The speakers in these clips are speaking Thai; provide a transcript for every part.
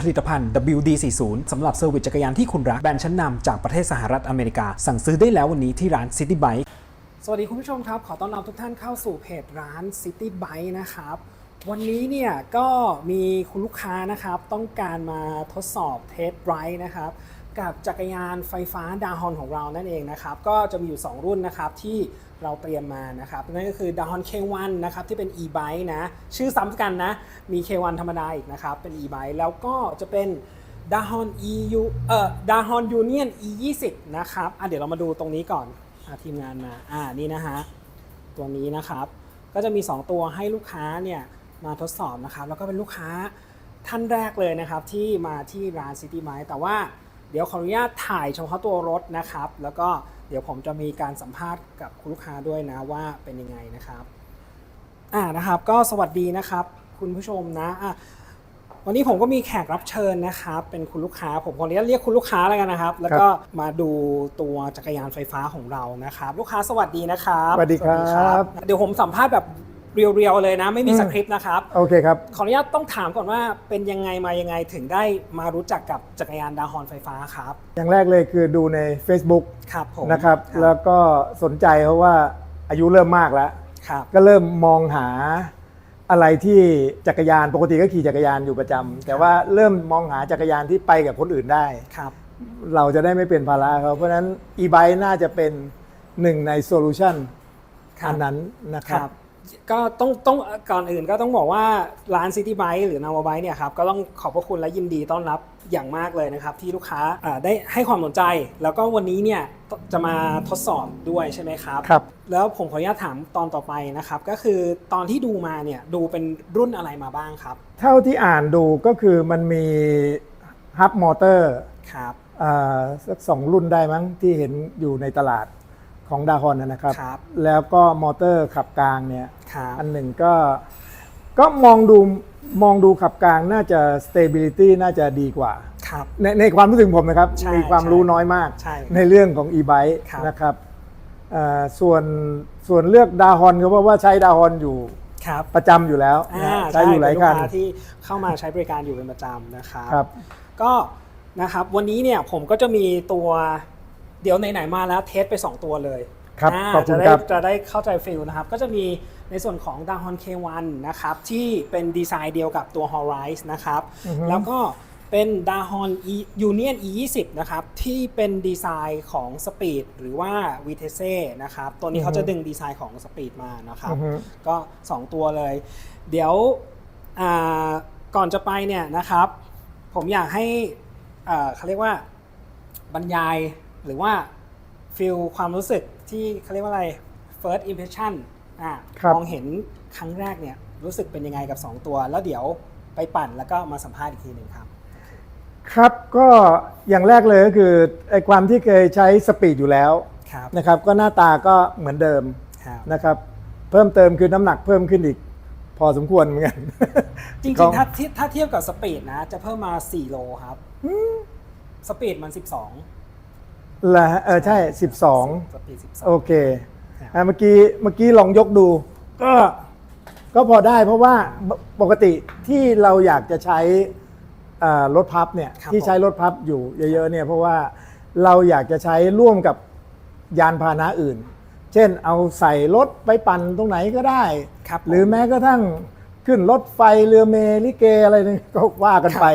ผลิตภัณฑ์ WD40 สำหรับเซอร์วิสจักรยานที่คุณรัก แบรนด์ชั้นนำจากประเทศสหรัฐอเมริกา สั่งซื้อได้แล้ววันนี้ที่ร้าน City Bike สวัสดีคุณผู้ชมครับ ขอต้อนรับทุกท่านเข้าสู่เพจร้าน City Bike นะครับ วันนี้เนี่ยก็มีคุณลูกค้านะครับ ต้องการมาทดสอบเทสไรด์นะครับกับจักรยานไฟฟ้าดาฮอนของเรานั่นเองนะครับ ก็จะมีอยู่ 2 รุ่นนะครับที่ เราเตรียมมานะครับนั่นก็คือ d a h o n K1 นะครับที่เป็น e-bike นะ ชื่อซ้ำกันนะ มี K1 ธรรมดาอีกนะครับ เป็น e-bike แล้วก็จะเป็น d a h o n EU เอ่อ d a h o n Union E20 นะครับอะเดี๋ยวเรามาดูตรงนี้ก่อนอทีมงานมาอ่านี่นะฮะตัวนี้นะครับ ก็จะมี 2 ตัวให้ลูกค้าเนี่ยมาทดสอบนะครับ แล้วก็เป็นลูกค้าท่านแรกเลยนะครับที่มาที่ร้าน City Bike แต่ว่าเดี๋ยวขออนุญาตถ่ายเฉพาะตัวรถนะครับ แล้วก็ เดี๋ยวผมจะมีการสัมภาษณ์กับคุณลูกค้าด้วยนะว่าเป็นยังไงนะครับอ่านะครับ ก็สวัสดีนะครับ คุณผู้ชมนะอะวันนี้ผมก็มีแขกรับเชิญนะครับ เป็นคุณลูกค้า ผมขออนุญาตเรียกคุณลูกค้าแล้วกันนะครับ แล้วก็มาดูตัวจักรยานไฟฟ้าของเรานะครับ ลูกค้าสวัสดีนะครับสวัสดีครับ เดี๋ยวผมสัมภาษณ์แบบ เรียวๆเลยนะ ไม่มีอืมสคริปต์นะครับ โอเคครับ ขออนุญาตต้องถามก่อนว่าเป็นยังไงมายังไงถึงได้มารู้จักกับจักรยานดาฮอนไฟฟ้าครับ อย่างแรกเลยคือดูใน Facebook ครับผมนะครับครัแล้วก็สนใจเพราะว่าอายุเริ่มมากแล้วครับก็เริ่มมองหาอะไรที่จักรยานปกติก็ขี่จักรยานอยู่ประจำแต่ว่าเริ่มมองหาจักรยานที่ไปกับคนอื่นได้ครับ เราจะได้ไม่เป็นภาระเขาเพราะฉะนั้น e-bike น่าจะเป็นหนึ่งในโซลูชันครับอันนั้นนะคครับรับ ก็ต้องต้องก่อนอื่นก็ต้องบอกว่าร้าน City Bike หรือ n a v a Bike เนี่ยครับก็ต้องขอบพระคุณและยินดีต้อนรับอย่างมากเลยนะครับ ที่ลูกค้าอ่าได้ให้ความสนใจ แล้วก็วันนี้เนี่ยจะมาทดสอบด้วยใช่ไหมครับครับ แล้วผมขออนุญาตถามตอนต่อไปนะครับ ก็คือตอนที่ดูมาเนี่ยดูเป็นรุ่นอะไรมาบ้างครับ เท่าที่อ่านดูก็คือมันมีฮับมอเตอร์ครับสักสองรุ่นได้มั้งที่เห็นอยู่ในตลาด ของดาฮอนนะครับ ครับแล้วก็มอเตอร์ขับกลางเนี่ย ครับอันหนึ่งก็ก็มองดูมองดูขับกลางน่าจะ stability น่าจะดีกว่า ครับ ในในความรู้สึกผมนะครับ ใช่มีความใช่รู้น้อยมากใช่ในเรื่องของ e-bike ครับ นะครับเอ่อส่วนส่วนเลือกดาฮอนก็เพราะว่าใช้ดาฮอนอยู่ครับประจำอยู่แล้วอ่านะใช้อยู่หลายเป็นคันลูกค้าที่เข้ามาใช้บริการอยู่เป็นประจำนะครับ ครับ ก็นะครับวันนี้เนี่ยผมก็จะมีตัว เดี๋ยวไหนๆมาแล้วเทสไป 2 ตัวเลยครับาขอบคุณจะได้ครับ จะได้เข้าใจฟิลนะครับ ก็จะมีในส่วนของ d a h o n K1 นะครับ ที่เป็นดีไซน์เดียวกับตัว Horizon นะครับ อือฮึ แล้วก็เป็น d a h o n e Union E20 นะครับ ที่เป็นดีไซน์ของ Speed หรือว่า v i t e s e นะครับ ตัวนี้เขาจะดึงดีไซน์ของ Speed มานะครับ อือฮึ ก็ 2 ตัวเลย เดี๋ยวอ่าก่อนจะไปเนี่ยนะครับ ผมอยากให้อ่าเขาเรียกว่าบรรยาย หรือว่าฟิลความรู้สึกที่เขาเรียกว่าอะไร first impression อะครับมองเห็นครั้งแรกเนี่ยรู้สึกเป็นยังไงกับ 2 ตัว แล้วเดี๋ยวไปปั่นแล้วก็มาสัมภาษณ์อีกทีหนึ่งครับ ครับก็อย่างแรกเลยก็คือไอ้ความที่เคยใช้สปีดอยู่แล้วครับนะครับ ก็หน้าตาก็เหมือนเดิมครับนะครับ เพิ่มเติมคือน้ำหนักเพิ่มขึ้นอีก พอสมควรเหมือนกัน จริของๆถ้าเทียบถ้าเทียบกับสปีดนะ จะเพิ่มมา 4 โลครับ สปีดมัน 12 ละเออใช่สปีด12โอเคครับอะเมื่อกี้เมื่อกี้ลองยกดู ก็ก็พอได้เพราะว่าปปกติที่เราอยากจะใช้อ่ารถพับเนี่ยครับที่ใช้รถพับอยู่เยอะๆเนี่ยเพราะว่าเราอยากจะใช้ร่วมกับยานพาหนะอื่น เช่นเอาใส่รถไปปั่นตรงไหนก็ได้ ครับผม หรือแม้กระทั่ง ขึ้นรถไฟเรือเมลิเกอะไรนี่ก็ว่ากันไป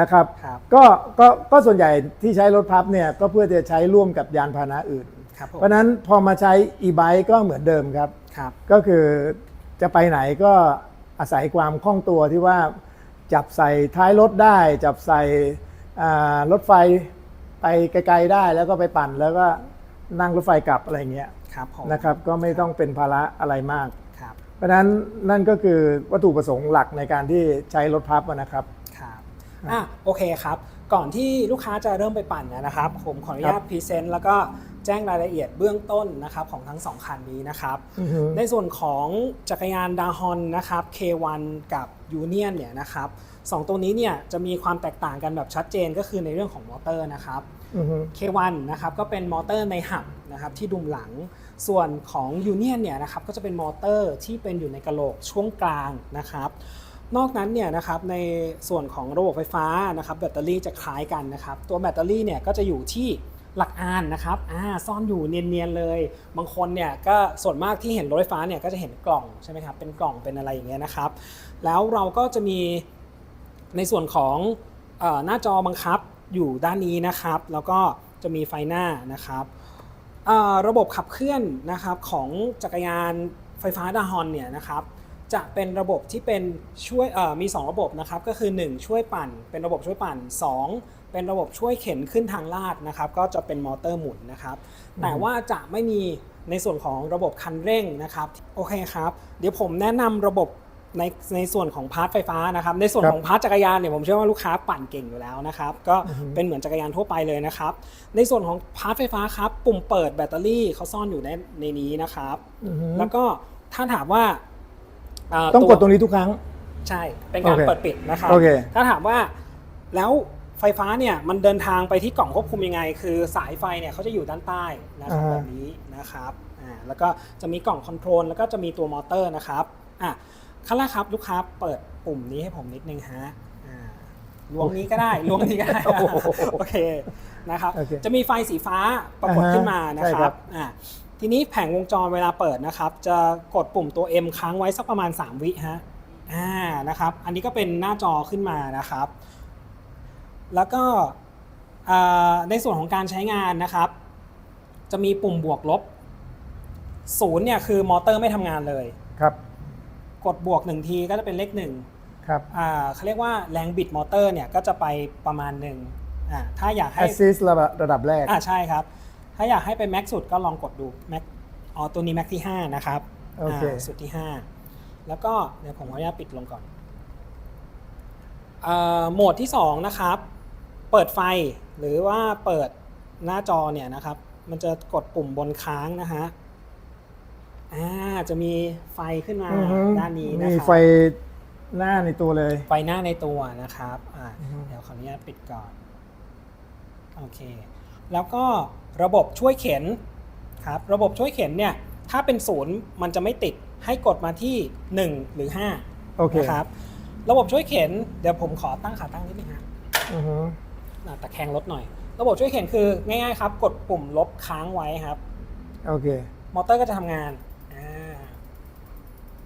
นะครับ ครับ ก็ก็ก็ส่วนใหญ่ที่ใช้รถพับเนี่ยก็เพื่อจะใช้ร่วมกับยานพาหนะอื่น ครับผมเพราะฉะนั้นพอมาใช้ e-bike ก็เหมือนเดิมครับ ครับ ก็คือจะไปไหนก็อาศัยความคล่องตัวที่ว่าจับใส่ท้ายรถได้ จับใส่อ่ารถไฟไปไกลๆได้แล้วก็ไปปั่นแล้วก็นั่งรถไฟกลับอะไรเงี้ยครับผม นะครับ ก็ไม่ต้องเป็นภาระอะไรมากครับ เพราะฉะนั้นนั่นก็คือวัตถุประสงค์หลักในการที่ใช้รถพับอะนะครับ ครับอะโอเคครับ ก่อนที่ลูกค้าจะเริ่มไปปั่นเนยนะครับ ผมขออนุญาตพรีเซนต์แล้วก็แจ้งรายละเอียดเบื้องต้นนะครับของทั้งสองคันนี้นะครับอือฮึในส่วนของจักรยานดาฮอนนะครับ K1 กับยูเนียนเนี่ยนะครับสองตัวนี้เนี่ยจะมีความแตกต่างกันแบบชัดเจนก็คือในเรื่องของมอเตอร์นะครับอือฮึ K1 นะครับก็เป็นมอเตอร์ในหับนะครับที่ดุมหลัง ส่วนของ Union เนี่ยนะครับก็จะเป็นมอเตอร์ที่เป็นอยู่ในกระโหลกช่วงกลางนะครับนอกนั้นเนี่ยนะครับในส่วนของระบบไฟฟ้านะครับแบตเตอรี่จะคล้ายกันนะครับตัวแบตเตอรี่เนี่ยก็จะอยู่ที่หลักอานนะครับอ่าซ่อนอยู่เนียนๆเลย บางคนเนี่ยก็ส่วนมากที่เห็นรถไฟฟ้าเนี่ยก็จะเห็นกล่องใช่ไหมครับเป็นกล่องเป็นอะไรอย่างเงี้ยนะครับ แล้วเราก็จะมีในส่วนของอหน้าจอบังคับอยู่ด้านนี้นะครับ แล้วก็จะมีไฟหน้านะครับ ระบบขับเคลื่อนนะครับของจักรยานไฟฟ้าดาฮอนเนี่ยนะครับจะเป็นระบบที่เป็นช่วยเอ่อมี 2 ระบบนะครับก็คือ 1 ช่วยปั่น เป็นระบบช่วยปั่น 2 เป็นระบบช่วยเข็นขึ้นทางลาดนะครับก็จะเป็นมอเตอร์หมุนนะครับแต่ว่าจะไม่มีในส่วนของระบบคันเร่งนะครับโอเคครับ เดี๋ยวผมแนะนำระบบ ในในส่วนของพาร์ทไฟฟ้านะครับ ในส่วนครับของพาร์ทจักรยานเนี่ยผมเชื่อว่าลูกค้าปั่นเก่งอยู่แล้วนะครับ ก็เป็นเหมือนจักรยานทั่วไปเลยนะครับ ในส่วนของพาร์ทไฟฟ้าครับ ปุ่มเปิดแบตเตอรี่เขาซ่อนอยู่ในในนี้นะครับอือฮึแล้วก็ถ้าถามว่าเต้องกดตวรงนี้ทุกครั้ง ใช่ เป็นการโอเคเปิดปิดนะครับโอเคถ้าถามว่าแล้วไฟฟ้าเนี่ยมันเดินทางไปที่กล่องควบคุมยังไง คือสายไฟเนี่ยเขาจะอยู่ด้านใต้นะครับอ่าฮะแบบนี้นะครับ อ่า แล้วก็จะมีกล่องคอนโทรลแล้วก็จะมีตัวมอเตอร์นะครับ อะ ขั้นแรกครับลูกค้าเปิดปุ่มนี้ให้ผมนิดนึงฮะอ่าล้วงนี้ก็ได้ล้วงนี้ก็ได้โอ้โหโอเคนะครับโอเคจะมีไฟสีฟ้าปรากฏอ่าฮะขึ้นมานะใช่คครัรับบอ่าทีนี้แผงวงจรเวลาเปิดนะครับ จะกดปุ่มตัว M ค้างไว้สักประมาณ 3 วิฮะอ่านะครับ อันนี้ก็เป็นหน้าจอขึ้นมานะครับ แล้วก็อ่าในส่วนของการใช้งานนะครับ จะมีปุ่มบวกลบศูนย์เนี่ยคือมอเตอร์ไม่ทำงานเลยครับ กดบวกหนึ่งทีก็จะเป็นเลขหนึ่งครับอ่าเขาเรียกว่าแรงบิดมอเตอร์เนี่ยก็จะไปประมาณหนึ่งอ่าถ้าอยากให้ assist ระดับระดับแรกอ่าใช่ครับ ถ้าอยากให้ไปแม็กสุดก็ลองกดดูแม็กอ๋อตัวนี้แม็กที่ 5 นะครับโอเคาสุดที่ 5 แล้วก็เดี๋ยวผมขออนุญาตปิดลงก่อนเอ่อโหมดที่ 2 นะครับ เปิดไฟหรือว่าเปิดหน้าจอเนี่ยนะครับ มันจะกดปุ่มบนค้างนะฮะ อ่าจะมีไฟขึ้นมาอือฮึด้านนี้นะมีครับไฟหน้าในตัวเลย ไฟหน้าในตัวนะครับอ่าอือฮึ เดี๋ยวขออนุญาตปิดก่อนโอเค แล้วก็ระบบช่วยเข็นครับ ระบบช่วยเข็นเนี่ยถ้าเป็นศูนย์มันจะไม่ติดให้กดมาที่ 1 หรือโอเค5นะครับระบบช่วยเข็นเดี๋ยวผมขอตั้งขาตั้งนิดนึงฮะ อือฮึอ่าตะแคงรถหน่อย ระบบช่วยเข็นคือง่ายๆครับ กดปุ่มลบค้างไว้ครับ โอเค มอเตอร์ก็จะทำงานอ่า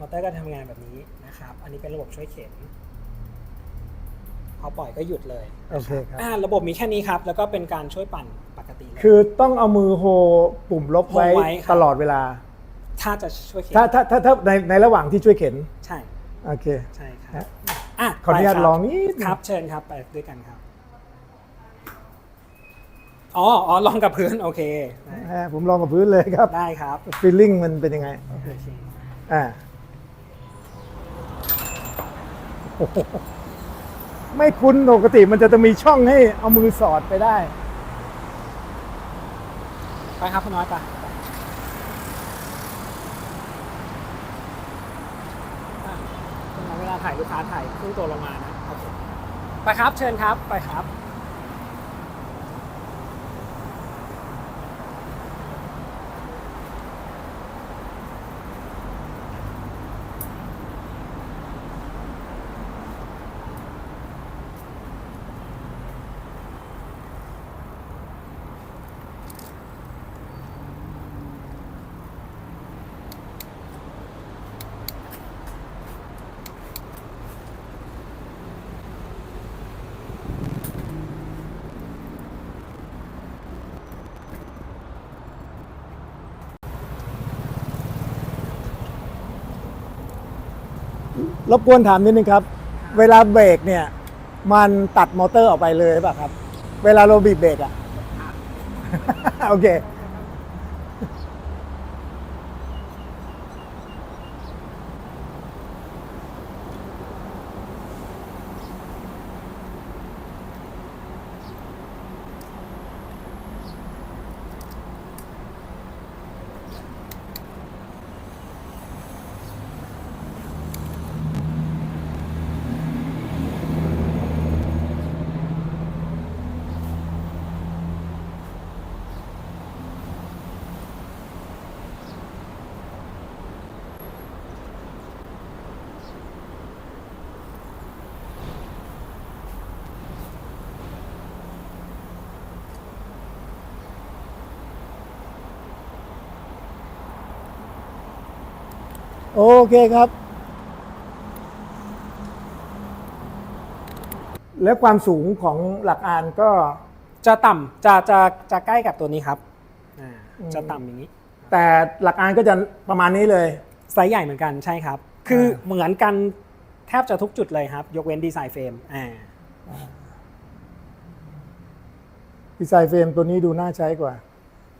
มอเตอร์ก็จะทำงานแบบนี้นะครับ อันนี้เป็นระบบช่วยเข็นพอปล่อยก็หยุดเลยโอเคครับอ่าระบบมีแค่นี้ครับ แล้วก็เป็นการช่วยปั่นปกติเลยคือต้องเอามือโฮปุ่มลบไว้โฮไว้ครับตลอดเวลา ถ้าจะช่วยเข็นถ้าถ้าถ้าถ้าในในระหว่างที่ช่วยเข็น ใช่ โอเค ใช่ครับฮะอะขออนุญาตไปครับลองนิดนึงครับ เชิญครับไปด้วยกันครับ อ๋ออ๋อลองกับพื้นโอเคได้อ่าผมลองกับพื้นเลยครับ ได้ครับฟีลลิ่งมันเป็นยังไง โอเค อ่า ไม่คุ้นปกติมันจะจะมีช่องให้เอามือสอดไปได้ ไปครับคุณน้อยไปเวลาถ่ายลูกค้าถ่ายขึ้นตัวลงมานะไปครับเชิญครับไปครับ รบกวนถามนิดนึงครับ เวลาเบรกเนี่ย มันตัดมอเตอร์ออกไปเลยหรือเปล่ะครับ เวลาเราบีบเบรกอะ โอเค โอเคครับ แล้วความสูงของหลักอานก็ จะต่ำจะจะจะใกล้กับตัวนี้ครับอ่าอืม จะต่ำอย่างนี้แต่หลักอานก็จะประมาณนี้เลย ไซส์ใหญ่เหมือนกันใช่ครับ คืออ่าเหมือนกันแทบจะทุกจุดเลยครับ ยกเว้นดีไซน์เฟรมอ่าดีไซน์เฟรมตัวนี้ดูน่าใช้กว่า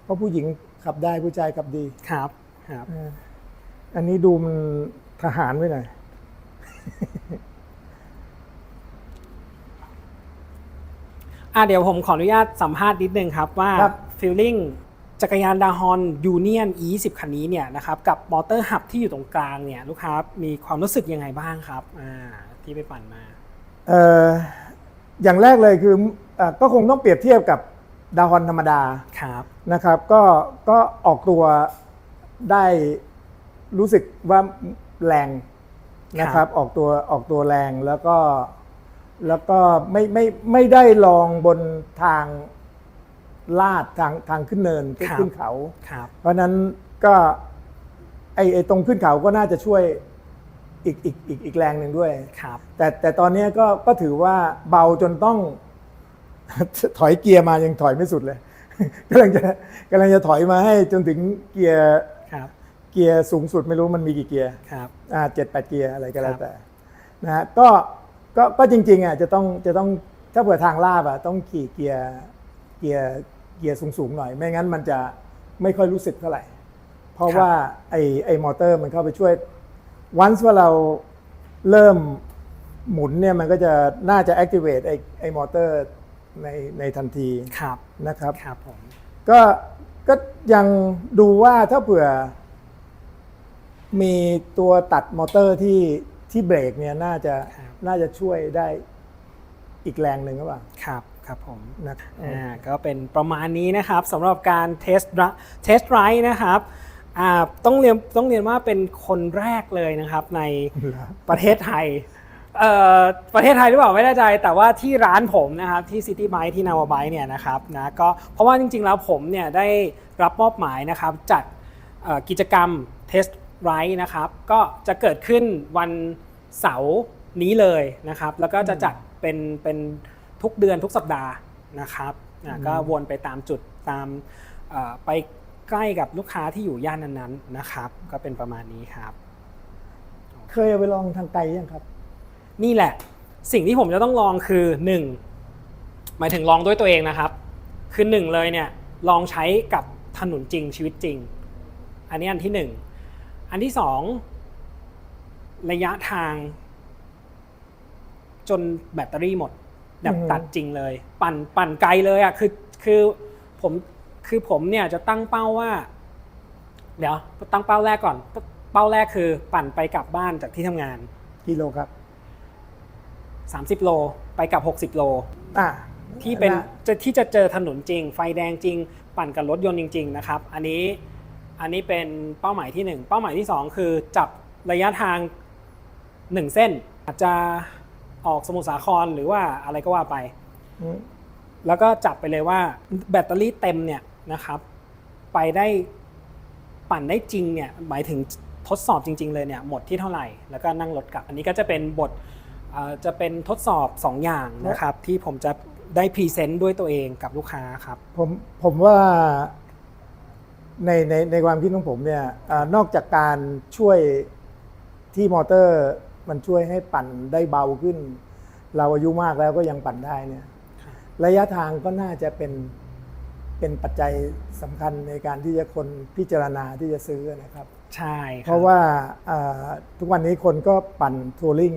เพราะผู้หญิงขับได้ผู้ชายขับดีครับครับ อ่า อันนี้ดูมันทหารไว้หน่อยอะเดี๋ยวผมขออนุญาตสัมภาษณ์นิดนึงครับว่าครับฟีลลิ่งจักรยานดาฮอนยูเนียน E20 คันนี้เนี่ยนะครับกับมอเตอร์หับที่อยู่ตรงกลางเนี่ยลูกค้ามีความรู้สึกยังไงบ้างครับอ่าที่ไปปั่นมา เอ่ออย่างแรกเลยคือเออก็คงต้องเปรียบเทียบกับดาวฮอนธรรมดาครับ นะครับ ก็ก็ออกตัวได้ รู้สึกว่าแรงนะครับ ออกตัวออกตัวแรงแล้วก็แล้วก็ไม่ไม่ไม่ได้ลองบนทางลาดทางทางขึ้นเนินขึ้นเขาครับเพราะฉะนั้นก็ไอไอตรงขึ้นเขาก็น่าจะช่วยอีกอีกอีกอีกแรงหนึ่งด้วยครับ แต่แต่ตอนนี้ก็ก็ถือว่าเบาจนต้อง ถอยเกียร์มายังถอยไม่สุดเลยกำลังจะกำลังจะถอยมาให้จนถึงเกียร์ครับ เกียร์สูงสุดไม่รู้มันมีกี่เกียร์ครับ อ่าเจ็ดแปดเกียร์อะไรก็แล้ครัวบแต่นะฮะก็ก็ก็จริงๆอะจะต้องจะต้องถ้าเผื่อทางลาบอะต้องขี่เกียร์เกียร์เกียร์สูงๆหน่อยไม่งั้นมันจะไม่ค่อยรู้สึกเท่าไหร่ เพราะว่าไอไอมอเตอร์มันเข้าไปช่วยวันว่าเราเริ่มหมุนเนี่ยมันก็จะน่าจะ activate ไอไอมอเตอร์ในในทันทีครับนะครับครับผมก็ก็ยังดูว่าถ้าเผื่อ มีตัวตัดมอเตอร์ที่ที่เบรกเนี่ยน่าจะน่าจะช่วยได้อีกแรงหนึ่งหรือเปล่าครับครับผมนะอ่าก็เป็นประมาณนี้นะครับสำหรับการเทสเทสไรด์นะครับอ่าต้องเรียนต้องเรียนว่าเป็นคนแรกเลยนะครับในประเทศไทยเอ่อประเทศไทยหรือเปล่าไม่แน่ใจ แต่ว่าที่ร้านผมนะครับที่ City Bike ที่นาวาไบเนี่ยนะครับนะก็เพราะว่าจริงๆแล้วผมเนี่ยได้รับมอบหมายนะครับจัดเอ่อกิจกรรมเทส ไรด์นะครับ ก็จะเกิดขึ้นวันเสาร์นี้เลยนะครับ แล้วก็จะจัดเป็นเป็นทุกเดือนทุกสัปดาห์นะครับอะก็วนไปตามจุดตามเอ่อไปใกล้กับลูกค้าที่อยู่ย่านนั้นๆนะครับ ก็เป็นประมาณนี้ครับ เคยเอาไปลองทางไกลยังครับ นี่แหละ สิ่งที่ผมจะต้องลองคือหนึ่งหมายถึงลองด้วยตัวเองนะครับ คือหนึ่งเลยเนี่ยลองใช้กับถนนจริงชีวิตจริง อันนี้อันที่หนึ่ง อันที่สองระยะทาง จนแบตเตอรี่หมด แบบอืมตัดจริงเลย ปั่นปั่นไกลเลยอะคือคือผมคือผมเนี่ยจะตั้งเป้าว่า เดี๋ยว ตั้งเป้าแรกก่อน เป้าแรกคือ ปั่นไปกลับบ้านจากที่ทำงานกิโลครับ30โลไปกับ60โลอ่าที่เป็นจะที่จะเจอถนนจริง ไฟแดงจริง ปั่นกับรถยนต์จริง ๆ นะครับ อันนี้ อันนี้เป็นเป้าหมายที่ 1 เป้าหมายที่ 2 คือจับระยะทาง 1 เส้น อาจจะออกสมุทรสาครหรือว่าอะไรก็ว่าไปอืมแล้วก็จับไปเลยว่าแบตเตอรี่เต็มเนี่ยนะครับ ไปได้ปั่นได้จริงเนี่ยหมายถึงทดสอบจริง ๆ เลยเนี่ยหมดที่เท่าไหร่ แล้วก็นั่งรถกลับ อันนี้ก็จะเป็นบทเอ่อจะเป็นทดสอบ 2 อย่างนะครับ ที่ผมจะได้พรีเซนต์ด้วยตัวเองกับลูกค้าครับ ผมผมว่า ในในในความคิดของผมเนี่ยอานอกจากการช่วยที่มอเตอร์มันช่วยให้ปั่นได้เบาขึ้น เราอายุมากแล้วก็ยังปั่นได้เนี่ยครับระยะทางก็น่าจะเป็นเป็นปัจจัยสำคัญในการที่จะคนพิจารณาที่จะซื้อนะครับ ใช่คบเพราะว่าอ่าทุกวันนี้คนก็ปั่นทัวริง